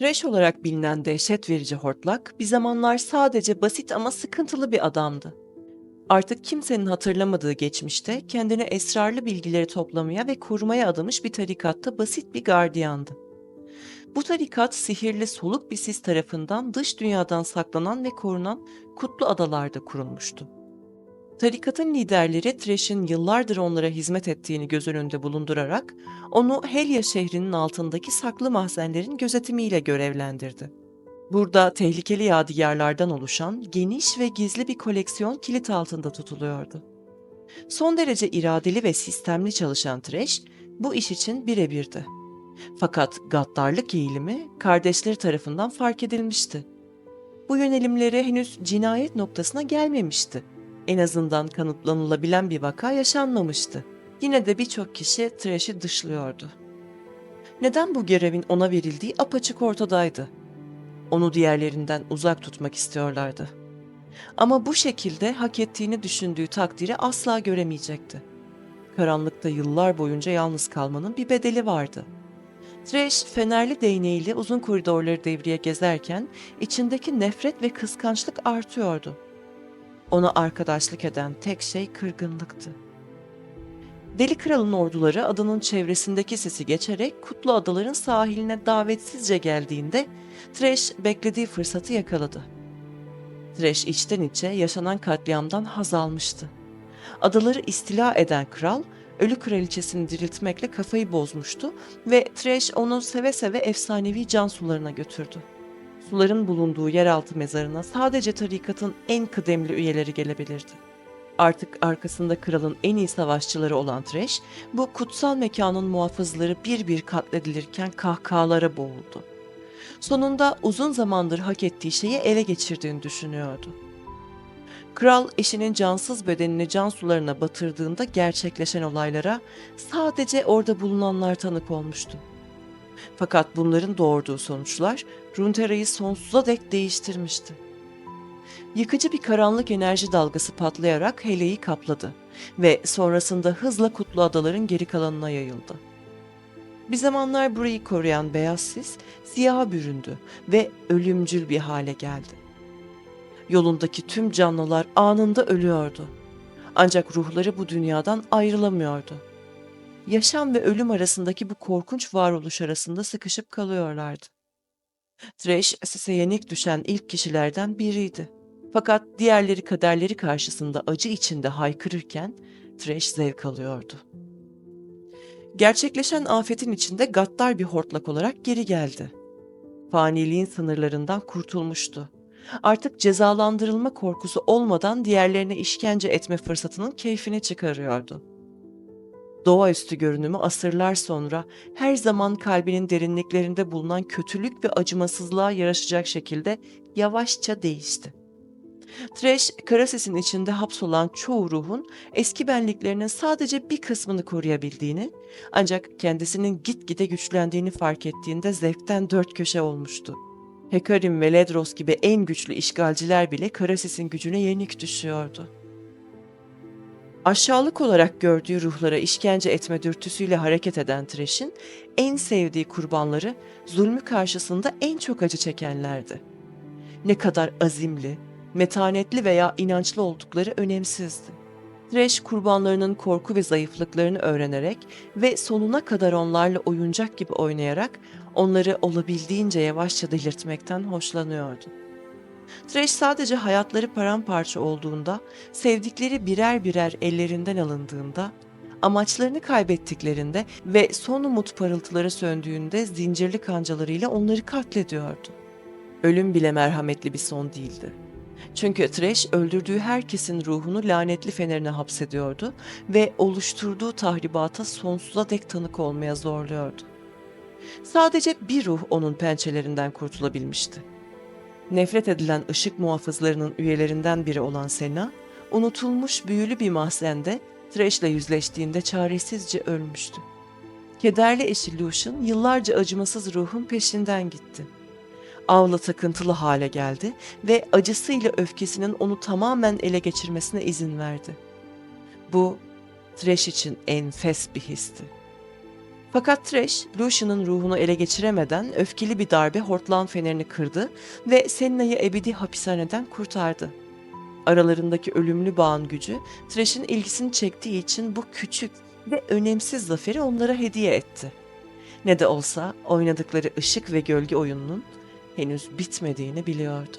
Thresh olarak bilinen dehşet verici hortlak bir zamanlar sadece basit ama sıkıntılı bir adamdı. Artık kimsenin hatırlamadığı geçmişte kendine esrarlı bilgileri toplamaya ve korumaya adamış bir tarikatta basit bir gardiyandı. Bu tarikat sihirli soluk bir sis tarafından dış dünyadan saklanan ve korunan Kutlu Adalar'da kurulmuştu. Tarikatın liderleri Thresh'in yıllardır onlara hizmet ettiğini göz önünde bulundurarak onu Helya şehrinin altındaki saklı mahzenlerin gözetimiyle görevlendirdi. Burada tehlikeli yadigarlardan oluşan geniş ve gizli bir koleksiyon kilit altında tutuluyordu. Son derece iradeli ve sistemli çalışan Thresh bu iş için birebirdi. Fakat gaddarlık eğilimi kardeşleri tarafından fark edilmişti. Bu yönelimleri henüz cinayet noktasına gelmemişti. En azından kanıtlanılabilen bir vaka yaşanmamıştı. Yine de birçok kişi Thresh'i dışlıyordu. Neden bu görevin ona verildiği apaçık ortadaydı. Onu diğerlerinden uzak tutmak istiyorlardı. Ama bu şekilde hak ettiğini düşündüğü takdiri asla göremeyecekti. Karanlıkta yıllar boyunca yalnız kalmanın bir bedeli vardı. Thresh fenerli değneğiyle uzun koridorları devriye gezerken içindeki nefret ve kıskançlık artıyordu. Ona arkadaşlık eden tek şey kırgınlıktı. Deli Kral'ın orduları adanın çevresindeki sesi geçerek Kutlu Adaların sahiline davetsizce geldiğinde Thresh beklediği fırsatı yakaladı. Thresh içten içe yaşanan katliamdan haz almıştı. Adaları istila eden kral, ölü kraliçesini diriltmekle kafayı bozmuştu ve Thresh onu seve seve efsanevi can sularına götürdü. Suların bulunduğu yeraltı mezarına sadece tarikatın en kıdemli üyeleri gelebilirdi. Artık arkasında kralın en iyi savaşçıları olan Thresh, bu kutsal mekanın muhafızları bir bir katledilirken kahkahalara boğuldu. Sonunda uzun zamandır hak ettiği şeyi ele geçirdiğini düşünüyordu. Kral eşinin cansız bedenini can sularına batırdığında gerçekleşen olaylara sadece orada bulunanlar tanık olmuştu. Fakat bunların doğurduğu sonuçlar Runeterra'yı sonsuza dek değiştirmişti. Yıkıcı bir karanlık enerji dalgası patlayarak Hele'yi kapladı ve sonrasında hızla Kutlu Adaların geri kalanına yayıldı. Bir zamanlar burayı koruyan beyaz sis siyaha büründü ve ölümcül bir hale geldi. Yolundaki tüm canlılar anında ölüyordu. Ancak ruhları bu dünyadan ayrılamıyordu. Yaşam ve ölüm arasındaki bu korkunç varoluş arasında sıkışıp kalıyorlardı. Thresh sise yenik düşen ilk kişilerden biriydi. Fakat diğerleri kaderleri karşısında acı içinde haykırırken Thresh zevk alıyordu. Gerçekleşen afetin içinde gaddar bir hortlak olarak geri geldi. Faniliğin sınırlarından kurtulmuştu. Artık cezalandırılma korkusu olmadan diğerlerine işkence etme fırsatının keyfini çıkarıyordu. Doğaüstü görünümü asırlar sonra her zaman kalbinin derinliklerinde bulunan kötülük ve acımasızlığa yaraşacak şekilde yavaşça değişti. Thresh, Karasis'in içinde hapsolan çoğu ruhun eski benliklerinin sadece bir kısmını koruyabildiğini, ancak kendisinin gitgide güçlendiğini fark ettiğinde zevkten dört köşe olmuştu. Hekarim ve Ledros gibi en güçlü işgalciler bile Karasis'in gücüne yenik düşüyordu. Aşağılık olarak gördüğü ruhlara işkence etme dürtüsüyle hareket eden Thresh'in en sevdiği kurbanları zulmü karşısında en çok acı çekenlerdi. Ne kadar azimli, metanetli veya inançlı oldukları önemsizdi. Thresh kurbanlarının korku ve zayıflıklarını öğrenerek ve sonuna kadar onlarla oyuncak gibi oynayarak onları olabildiğince yavaşça delirtmekten hoşlanıyordu. Thresh sadece hayatları paramparça olduğunda, sevdikleri birer birer ellerinden alındığında, amaçlarını kaybettiklerinde ve son umut parıltıları söndüğünde zincirli kancalarıyla onları katlediyordu. Ölüm bile merhametli bir son değildi. Çünkü Thresh öldürdüğü herkesin ruhunu lanetli fenerine hapsediyordu ve oluşturduğu tahribata sonsuza dek tanık olmaya zorluyordu. Sadece bir ruh onun pençelerinden kurtulabilmişti. Nefret edilen ışık muhafızlarının üyelerinden biri olan Sena, unutulmuş büyülü bir mahzende Thresh'le yüzleştiğinde çaresizce ölmüştü. Kederli eşi Lucian yıllarca acımasız ruhun peşinden gitti. Avla takıntılı hale geldi ve acısıyla öfkesinin onu tamamen ele geçirmesine izin verdi. Bu Thresh için enfes bir histi. Fakat Thresh, Lucian'ın ruhunu ele geçiremeden öfkeli bir darbe hortlağın fenerini kırdı ve Senna'yı ebedi hapishaneden kurtardı. Aralarındaki ölümlü bağın gücü Thresh'in ilgisini çektiği için bu küçük ve önemsiz zaferi onlara hediye etti. Ne de olsa oynadıkları ışık ve gölge oyununun henüz bitmediğini biliyordu.